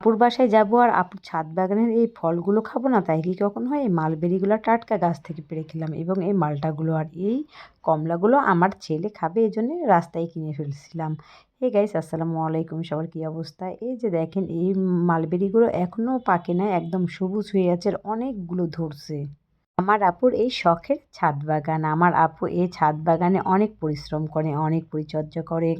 আপুর বাসায় যাব আর আপুর ছাদ বাগানের এই ফলগুলো খাব না, তাই কি কখন হয়? এই মালবেরিগুলো টাটকা গাছ থেকে পেরে খেলাম এবং এই মালটাগুলো আর এই কমলাগুলো আমার ছেলে খাবে, এই জন্যে রাস্তায় কিনে ফেলছিলাম। হে গাইস, আসসালামু আলাইকুম। সবার কী অবস্থা? এই যে দেখেন, এই মালবেরিগুলো এখনও পাকে না একদম সবুজ হয়ে আছে অনেকগুলো ধরছে। আমার আপুর এই শখের ছাদ বাগান আমার আপু এই ছাদ বাগানে অনেক পরিশ্রম করে, অনেক পরিচর্যা করে,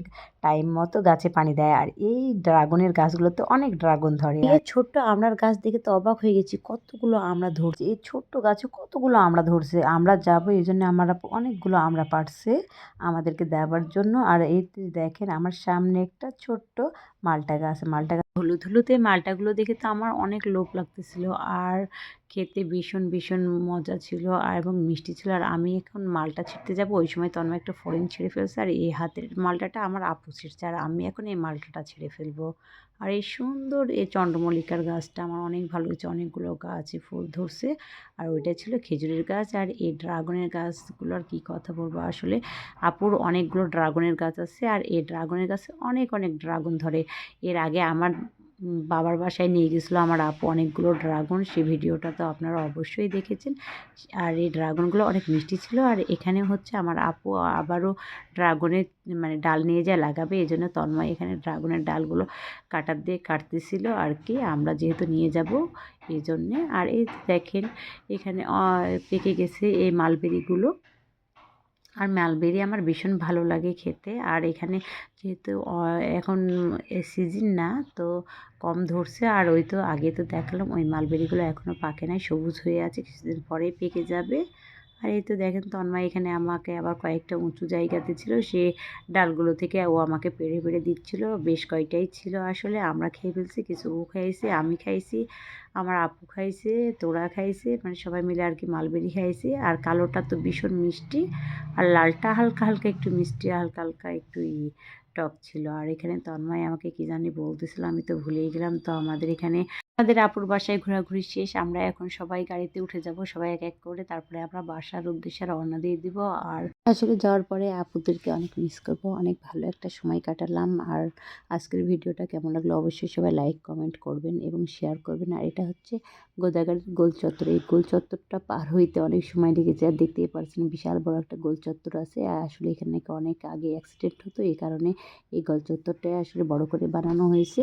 টাইম মতো গাছে পানি দেয়। আর এই ড্রাগনের গাছগুলোতে অনেক ড্রাগন ধরে। এই ছোট্ট আমড়ার গাছ দেখে তো অবাক হয়ে গেছি, কতগুলো আমরা ধরছি। এই ছোট্ট গাছে কতগুলো আমরা ধরছে। আমরা যাব এই জন্য আমার আপু অনেকগুলো আমরা পারছে আমাদেরকে দেওয়ার জন্য। আর এই দেখেন, আমার সামনে একটা ছোট্ট মালটা গাছ, মালটা হলুদ হলুদে মালটাগুলো দেখে তো আমার অনেক লোভ লাগতেছিল। আর খেতে ভীষণ ভীষণ মজা ছিল আর এবং মিষ্টি ছিল। আর আমি এখন মালটা ছিঁড়তে যাব, ওই সময় তন্ময় একটা ফরেন ছিঁড়ে ফেলছে। আর এই হাতের মালটাটা আমার আপু ছিঁড়ছে আর আমি এখন এই মালটাটা ছিঁড়ে ফেলব। আর এই সুন্দর এই চন্দ্রমল্লিকার গাছটা আমার অনেক ভালো হয়েছে অনেকগুলো গাছে ফুল ধরছে। আর ওইটা ছিল খেজুরের গাছ। আর এই ড্রাগনের গাছগুলো আর কী কথা বলব? আসলে আপুর অনেকগুলো ড্রাগনের গাছ আছে। আর এই ড্রাগনের গাছে অনেক অনেক ড্রাগন ধরে। এর আগে আমার বাবার বাসায় নিয়ে গেছিল আমার আপু অনেকগুলো ড্রাগন সেই ভিডিওটা তো আপনারা অবশ্যই দেখেছেন। আর এই ড্রাগনগুলো অনেক মিষ্টি ছিল আর এখানে হচ্ছে আমার আপু আবারও ড্রাগনের মানে ডাল নিয়ে যায় লাগাবে, এই জন্য তন্ময় এখানে ড্রাগনের ডালগুলো কাটার দিয়ে কাটতেছিল আর কি, আমরা যেহেতু নিয়ে যাব এই জন্যে। আর এই দেখেন, এখানে পেকে গেছে এই মালবেরিগুলো। আর মালবেরি আমার ভীষণ ভালো লাগে খেতে। আর এখানে যেহেতু এখন সিজন না, তো কম ধরছে। আর ওই তো আগে তো দেখালাম ওই মালবেরিগুলো এখনও পাকে নাই, সবুজ হয়ে আছে, কিছুদিন পরেই পেকে যাবে। আর এই তো দেখেন তন্ময় এখানে আমাকে আবার কয়েকটা উঁচু জায়গাতে ছিল। সে ডালগুলো থেকে ও আমাকে পেড়ে পেড়ে দিচ্ছিল। বেশ কয়টাই ছিল আসলে। আমরা খেয়ে ফেলছি, কিছু ও খাইছে, আমি খাইছি, আমার আপু খাইছে, তোরা খাইছে মানে সবাই মিলে আর কি মালবেরি খাইছে। আর কালোটা তো ভীষণ মিষ্টি আর লালটা হালকা হালকা একটু মিষ্টি, হালকা হালকা একটু টক ছিল। আর এখানে তন্ময় আমাকে কি জানি বলতেছিল, আমি তো ভুলেই গেলাম। তো আমাদের এখানে আমাদের আপুর বাসায় ঘোরাঘুরি শেষ, আমরা এখন সবাই গাড়িতে উঠে যাব, সবাই এক এক করে। তারপরে আমরা বাসার উদ্দেশ্যে রওনা দিয়ে দিব। আর আসলে যাওয়ার পরে আপুদেরকে অনেক মিস করব, অনেক ভালো একটা সময় কাটালাম। আর আজকের ভিডিওটা কেমন লাগল অবশ্যই সবাই লাইক কমেন্ট করবেন এবং শেয়ার করবেন। আর এটা হচ্ছে গোদাগাড়ির গোল চত্বর। এই গোল চত্বরটা পার হইতে অনেক সময় লেগেছে আর দেখতেই পারছেন বিশাল বড় একটা গোল চত্বর আছে। আর আসলে এখানে নাকি অনেক আগে অ্যাক্সিডেন্ট হতো, এই কারণে এই গোল চত্বরটা আসলে বড় করে বানানো হয়েছে।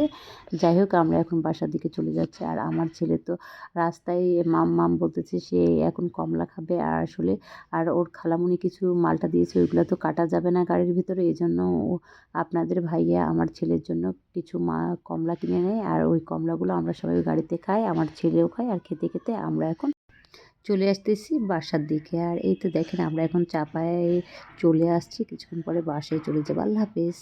যাই হোক, আমরা এখন বাসার দিকে চলে যাচ্ছি। আর আমার ছেলে তো রাস্তায় মাম মাম বলতেছে, সে এখন কমলা খাবে। আর আসলে আর ওর খালামুনি কিছু মালটা দিয়েছে, ওইগুলো তো কাটা যাবে না গাড়ির ভিতরে। এই জন্য আপনাদের ভাইয়া আমার ছেলের জন্য কিছু মা, কমলা কিনে নেয়। আর ওই কমলাগুলো আমরা সবাই গাড়িতে খাই, আমার ছেলেও খায়। আর খেতে খেতে আমরা এখন চলে আসতেছি বাসার দিকে। আর এই তো দেখেন, আমরা এখন চাপায় চলে আসছি। কিছুক্ষণ পরে বাসায় চলে যাব। আল্লাহ হাফেজ।